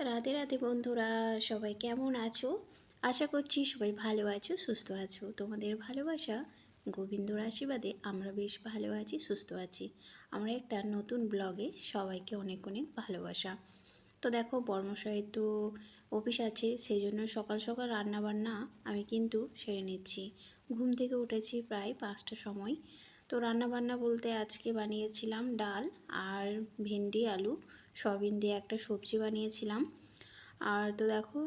রাধে রাধে বন্ধুরা, সবাই কেমন আছো? আশা করছি সবাই ভালো আছো, সুস্থ আছো। তোমাদের ভালোবাসা, গোবিন্দর আশীর্বাদে আমরা বেশ ভালো আছি, সুস্থ আছি। আমরা একটা নতুন ব্লগে সবাইকে অনেক অনেক ভালোবাসা। তো দেখো বর্মশাই তো অফিস আছে সেই জন্য সকাল সকাল রান্না বান্না আমি কিন্তু সেরে নিচ্ছি। ঘুম থেকে উঠেছি প্রায় পাঁচটার সময়। তো রান্না বান্না বলতে আজকে বানিয়েছিলাম ডাল আর ভেন্ডি, আলু, সয়াবিন দিয়ে একটা সবজি বানিয়েছিলাম। আর তো দেখো,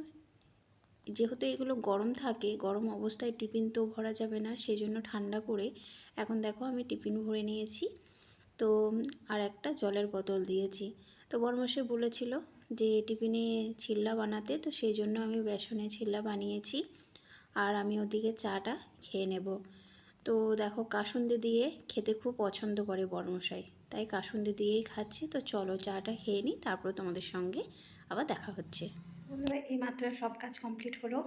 যেহেতু এগুলো গরম থাকে, গরম অবস্থায় টিফিন তো ভরা যাবে না সেই জন্য ঠান্ডা করে এখন দেখো আমি টিফিন ভরে নিয়েছি। তো আর একটা জলের বোতল দিয়েছি। তো বরমশে বলেছিল যে টিফিনে ছিল্লা বানাতে, তো সেই জন্য আমি বেসনে ছিল্লা বানিয়েছি। আর আমি ওদিকে চাটা খেয়ে নেব। তো দেখো কাসুন্দি দিয়ে খেতে খুব পছন্দ করে বর্মশাই। তাই কাসুন্দি দিয়েই খাচ্ছি। তো চলো চাটা খেয়ে নিই, তারপর তোমাদের সঙ্গে আবার দেখা হচ্ছে। এই মাত্র সব কাজ কমপ্লিট হলো।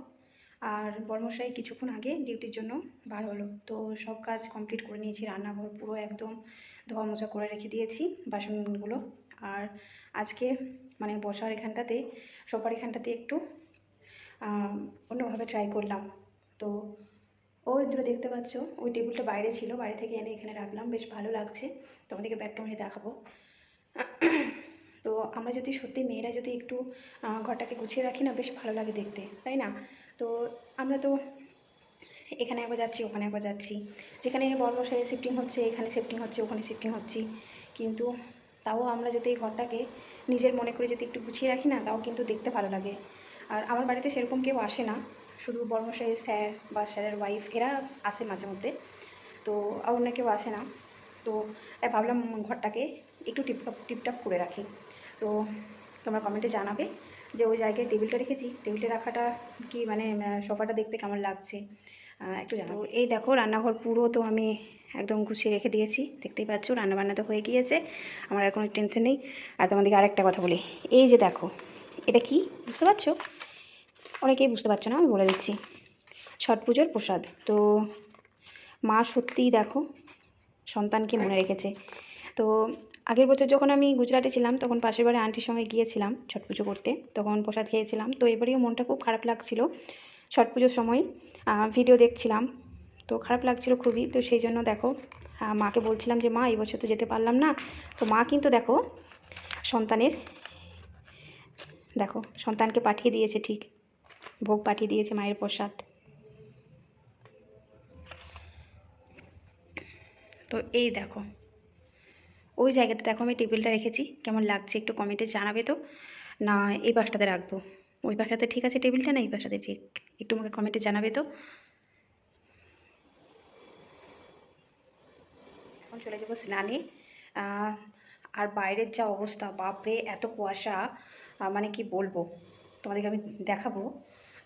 আর বর্মশাই কিছুক্ষণ আগে ডিউটির জন্য বার হলো। তো সব কাজ কমপ্লিট করে নিয়েছি, রান্নাঘর পুরো একদম ধোয়া মোছা করে রেখে দিয়েছি বাসনগুলো। আর আজকে মানে বসার এখানটাতে সোফার এখানটাতে একটু অন্যভাবে ট্রাই করলাম। তো ওই দূরে দেখতে পাচ্ছ, ওই টেবিলটা বাইরে ছিল, বাইরে থেকে এনে এখানে রাখলাম, বেশ ভালো লাগছে। তোমাদেরকে ব্যাক ক্যামেরায় দেখাবো। তো আমরা যদি সত্যি মেয়েরা যদি একটু ঘরটাকে গুছিয়ে রাখি না, বেশ ভালো লাগে দেখতে, তাই না? তো আমরা তো এখানে একবার যাচ্ছি, ওখানে একবার যাচ্ছি। যেখানে বর্মশাই শিফটিং হচ্ছে, এখানে শিফটিং হচ্ছে, ওখানে শিফটিং হচ্ছি। কিন্তু তাও আমরা যদি এই ঘরটাকে নিজের মনে করে যদি একটু গুছিয়ে রাখি না, তাও কিন্তু দেখতে ভালো লাগে। আর আমার বাড়িতে সেরকম কেউ আসে না। শুধু বর্মশাই স্যার বা স্যারের ওয়াইফ এরা আসে মাঝে মধ্যে। তো আর অন্য কেউ আসে না। তো তাই ভাবলাম ঘরটাকে একটু টিপটপ টিপটপ করে রাখি। তো তোমরা কমেন্টে জানাবে যে ওই জায়গায় টেবিলটা রেখেছি। টেবিলটা রাখাটা কি মানে সোফাটা দেখতে কেমন লাগছে? একটু জানাব। এই দেখো রান্নাঘর পুরো তো আমি একদম গুছিয়ে রেখে দিয়েছি। দেখতেই পাচ্ছ রান্নাবান্না তো হয়ে গিয়েছে। আমার আর কোনো টেনশন নেই। আর তোমাদেরকে আরেকটা কথা বলি। এই যে দেখো এটা কি? বুঝতে পারছ? অনেকেই বুঝতে পারছ না, আমি বলে দিচ্ছি। ছট পুজোর প্রসাদ। তো মা সত্যিই দেখো, সন্তানকে মনে রেখেছে। তো আগের বছর যখন আমি গুজরাটে ছিলাম, তখন পাশের বাড়ি আন্টির সঙ্গে গিয়েছিলাম ছট পুজো করতে। তখন প্রসাদ খেয়েছিলাম। তো এবারেও মনটা খুব খারাপ লাগছিল ছট পুজোর সময়। ভিডিও দেখছিলাম। তো খারাপ লাগছিল খুবই। তো সেই জন্য দেখো মাকে বলছিলাম যে, মা, এই বছর তো যেতে পারলাম না। তো মা কিন্তু দেখো, সন্তানের, দেখো, সন্তানকে পাঠিয়ে দিয়েছে ঠিক। ভোগ পাঠিয়ে দিয়েছে মায়ের প্রসাদ। তো এই দেখো, ওই জায়গাতে দেখো আমি টেবিলটা রেখেছি, কেমন লাগছে একটু কমেন্টে জানাবে তো। না, এই পাশটাতে রাখব। ওই পাশটাতে ঠিক আছে টেবিলটা না, এই পাশটাতে ঠিক? একটু আমাকে কমেন্টে জানাবে তো। এখন চলে যাব স্নানে। আর বাইরের যা অবস্থা, বাপরে, এত কুয়াশা মানে কি বলব? তোমাদেরকে আমি দেখাবো।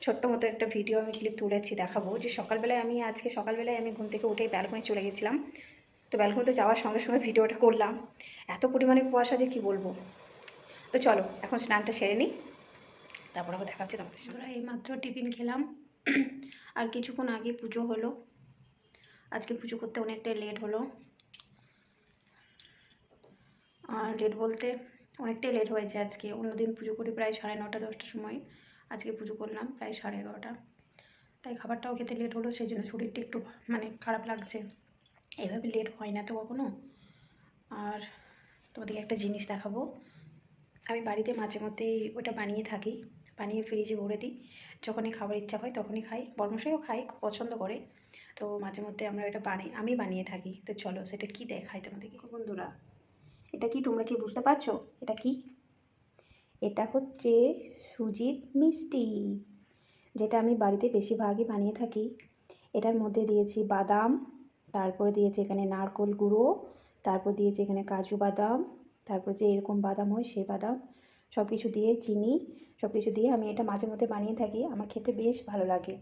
ছোট্ট মতো একটা ভিডিও আমি ক্লিপ তুলেছি, দেখাবো। যে সকালবেলায় আমি আজকে সকালবেলায় আমি ঘুম থেকে উঠেই ব্যালকনি চলে গেছিলাম। তো ব্যালকনিতে যাওয়ার সঙ্গে সঙ্গে ভিডিওটা করলাম। এত পরিমাণে কুয়াশা যে কী বলব? তো চলো, এখন স্নানটা সেরে নিই। তারপর আবার দেখা তোমাদের সঙ্গে। এই মাত্র টিফিন খেলাম। আর কিছুক্ষণ আগে পুজো হলো। আজকে পুজো করতে অনেকটাই লেট হলো। আর লেট বলতে অনেকটাই লেট হয়েছে আজকে। অন্যদিন পুজো করি প্রায় সাড়ে নটা, দশটার সময়। আজকে পুজো করলাম প্রায় সাড়ে এগারোটা। তাই খাবারটাও খেতে লেট হলো, সেই জন্য শরীরটা একটু মানে খারাপ লাগছে। এভাবে লেট হয় না তো কখনো। আর তোমাদেরকে একটা জিনিস দেখাবো। আমি বাড়িতে মাঝে মধ্যেই ওটা বানিয়ে থাকি, বানিয়ে ফ্রিজে ভরে দিই। যখনই খাবার ইচ্ছা হয় তখনই খাই। বর্মশাইও খাই খুব পছন্দ করে। তো মাঝে মধ্যে আমরা এটা বানাই, আমি বানিয়ে থাকি। তো চলো সেটা কি দেখাই তোমাদেরকে? বন্ধুরা, এটা কি তোমরা কি বুঝতে পারছ? এটা কি? এটা হচ্ছে সুজির মিষ্টি, যেটা আমি বাড়িতে বেশিরভাগই বানিয়ে থাকি। এটার মধ্যে দিয়েছি বাদাম, তারপরে দিয়েছি এখানে নারকোল গুঁড়ো, তারপর দিয়েছি এখানে কাজু বাদাম, তারপর যে এরকম বাদাম হয় সেই বাদাম সব কিছু দিয়ে চিনি সব কিছু দিয়ে আমি এটা মাঝে মধ্যে বানিয়ে থাকি। আমার খেতে বেশ ভালো লাগে।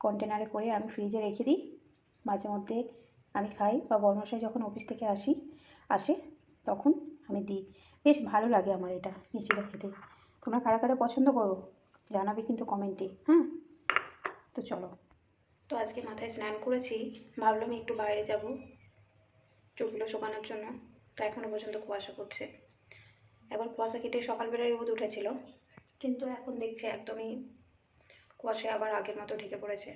কন্টেনারে করে আমি ফ্রিজে রেখে দিই। মাঝে মধ্যে আমি খাই বা বর্মশাই যখন অফিস থেকে আসি, আসে তখন আমি দিই। বেশ ভালো লাগে আমার এটা মিষ্টিটা খেতে। তোমরা কারা কারা পছন্দ করো জানাবে কিন্তু কমেন্টে হ্যাঁ? তো চলো। তো আজকে মাথায় স্নান করেছি, ভাবলাম একটু বাইরে যাব চুলগুলো শুকানোর জন্য, তো এখনও পর্যন্ত কুয়াশা করছে একবার কুয়াশা কেটে সকালবেলায় রোদ উঠেছিল, কিন্তু এখন দেখছি একদমই কুয়াশায় আবার আগের মতো ঢেকে পড়েছে।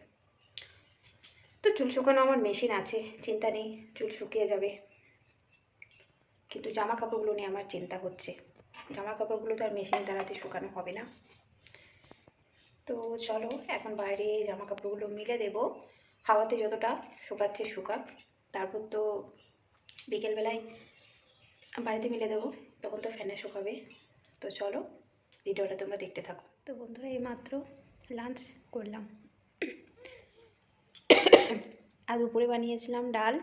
তো চুল শুকানো আমার মেশিন আছে, চিন্তা নেই, চুল শুকিয়ে যাবে। কিন্তু জামা কাপড়গুলো নিয়ে আমার চিন্তা হচ্ছে। জামা কাপড়গুলো তো আর মেশিন দ্বারাতে শুকানো হবে না। তো চলো, এখন বাইরে জামা কাপড়গুলো মিলে দেব। হাওয়াতে যতটা শুকাচ্ছে শুকাক। তারপর তো বিকেলবেলায় বাড়িতে মিলে দেবো, তখন তো ফ্যানে শুকাবে। তো চলো, ভিডিওটা তোমরা দেখতে থাকো। তো বন্ধুরা, এইমাত্র লাঞ্চ করলাম। আর দুপুরে বানিয়েছিলাম, ডাল,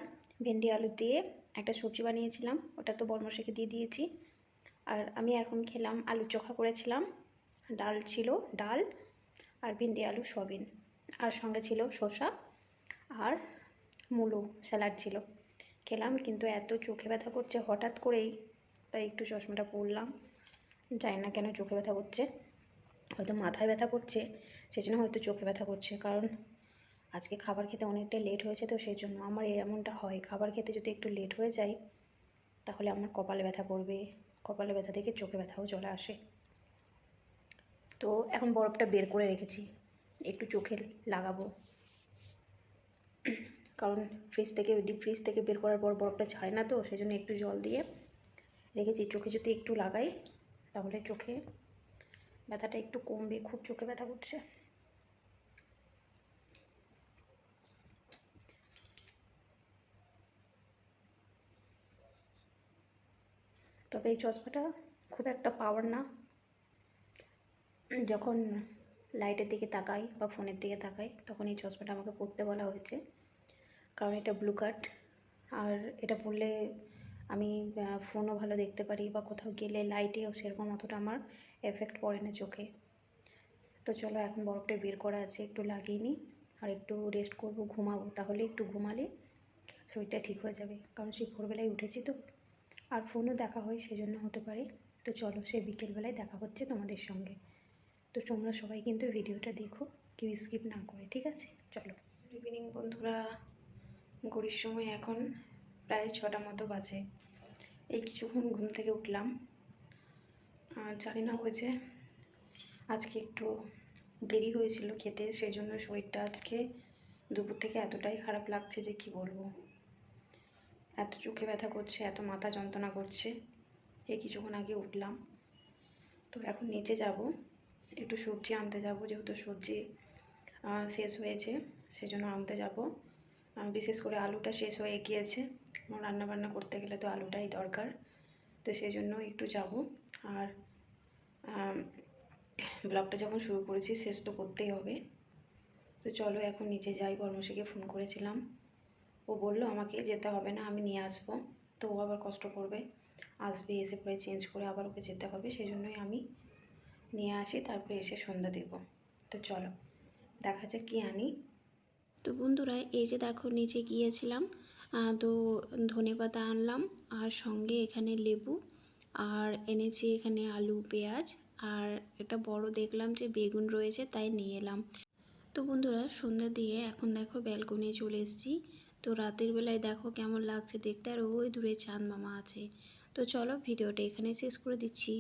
ভেন্ডি, আলু দিয়ে। একটা সবজি বানিয়েছিলাম, ওটা তো বর্মশাকে দিয়ে দিয়েছি। আর আমি এখন খেলাম আলু চোখা করেছিলাম, ডাল ছিল ডাল আর ভেন্ডি আলু সবিন আর সঙ্গে ছিল শসা আর মূলো, স্যালাড ছিল। খেলাম কিন্তু এত চোখে ব্যথা করছে হঠাৎ করেই, তাই একটু চশমাটা পরলাম। জানি না কেন চোখে ব্যথা করছে, হয়তো মাথায় ব্যথা করছে সেই জন্য হয়তো চোখে ব্যথা করছে, কারণ আজকে খাবার খেতে অনেকটা লেট হয়েছে তো সেই জন্য আমার এমনটা হয়। খাবার খেতে যদি একটু লেট হয়ে যায় তাহলে আমার কপালে ব্যথা করবে। কপালে ব্যথা থেকে চোখে ব্যথাও চলে আসে। তো এখন বরফটা বের করে রেখেছি। একটু চোখে লাগাবো। কারণ ফ্রিজ থেকে ডিপ ফ্রিজ থেকে বের করার পর বরফটা ছাড়ে না তো সেই জন্য একটু জল দিয়ে রেখেছি। চোখে যদি একটু লাগাই, তাহলে চোখে ব্যথাটা একটু কমবে। খুব চোখে ব্যথা করছে। তবে এই চশমাটা খুব একটা পাওয়ার না। যখন লাইটের দিকে তাকাই বা ফোনের দিকে তাকাই, তখন এই চশমাটা আমাকে পরতে বলা হয়েছে। কারণ এটা ব্লু কার্ড আর এটা পরলে আমি ফোনও ভালো দেখতে পারি বা কোথাও গেলে লাইটেও সেরকম অতটা আমার এফেক্ট পড়ে না চোখে। তো চলো এখন বরফটা বের করা আছে, একটু লাগিয়ে নিই, আর একটু রেস্ট করব, ঘুমাবো। তাহলে একটু ঘুমালে শরীরটা ঠিক হয়ে যাবে। কারণ সেই ভোরবেলায় উঠেছি তো। আর ফোনও দেখা হয় সেজন্য হতে পারে। তো চলো সেই বিকেলবেলায় দেখা হচ্ছে তোমাদের সঙ্গে। তো তোমরা সবাই কিন্তু ভিডিওটা দেখো, কেউ স্কিপ না করে, ঠিক আছে? চলো। ইভিনিং বন্ধুরা। ঘড়ির সময় এখন প্রায় ছটা মতো বাজে। এই কিছুক্ষণ ঘুম থেকে উঠলাম। আর জানি না হয়েছে, আজকে একটু দেরি হয়েছিল খেতে, সেই জন্য শরীরটা আজকে দুপুর থেকে এতটাই খারাপ লাগছে যে কি বলব। এত চোখে ব্যথা করছে, এত মাথা যন্ত্রণা করছে। এই কিছুক্ষণ আগে উঠলাম। তো এখন নিচে যাব। একটু সবজি আনতে যাব, যেহেতু সবজি শেষ হয়েছে, সেজন্য আনতে যাব। বিশেষ করে আলুটা শেষ হয়ে গিয়েছে। রান্না বান্না করতে গেলে তো আলুটাই দরকার। তো সেই জন্য একটু যাব। আর ব্লগটা যখন শুরু করেছি, শেষ তো করতেই হবে। তো চলো এখন নিচে যাই বর্মশীকে ফোন করেছিলাম। ও বলল, আমাকে যেতে হবে না, আমি নিয়ে আসব। তো ও আবার কষ্ট করবে। আসবে, এসে পরে চেঞ্জ করে আবার ওকে যেতে হবে সেই জন্যই আমি নিয়ে আসি, তারপরে এসে সন্ধ্যা দেব। তো চলো, দেখা যাক কী আনি। তো বন্ধুরা, এই যে দেখো, নিচে গিয়েছিলাম তো ধনে পাতা আনলাম, আর সঙ্গে এখানে লেবু, আর এনেছি এখানে আলু, পেঁয়াজ, আর এটা বড় দেখলাম যে বেগুন রয়েছে, তাই নিয়ে এলাম। তো বন্ধুরা, সন্ধ্যা দিয়ে এখন দেখো ব্যালকনি চলে এসেছি। তো রাতের বেলায় দেখো কেমন লাগছে দেখতে, আর ওই দূরে চাঁদ মামা আছে। তো চলো ভিডিওটা এখানে শেষ করে দিচ্ছি।